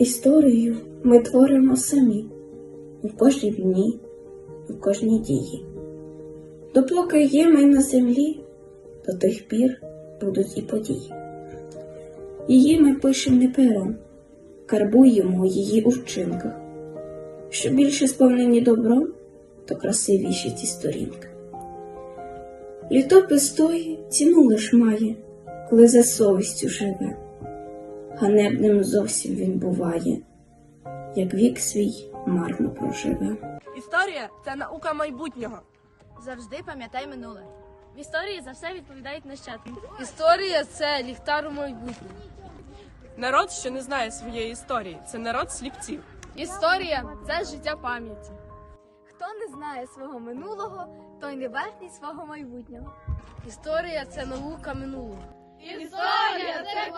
Історію ми творимо самі в кожній війні, в кожній дії. Допоки є ми на землі, до тих пір будуть і події. Її ми пишемо не пером, карбуємо її у вчинках. Що більше сповнені добром, то красивіші ці сторінки. Літопис той ціну лиш має, коли за совістю живе. Ганебним зовсім він буває, як вік свій марно проживе. Історія це наука майбутнього. Завжди пам'ятай минуле. В історії за все відповідають нащадки. Історія це ліхтар у майбутнє. Народ, що не знає своєї історії, це народ сліпців. Історія це життя пам'яті. Хто не знає свого минулого, той не вартий свого майбутнього. Історія це наука минулого. Історія це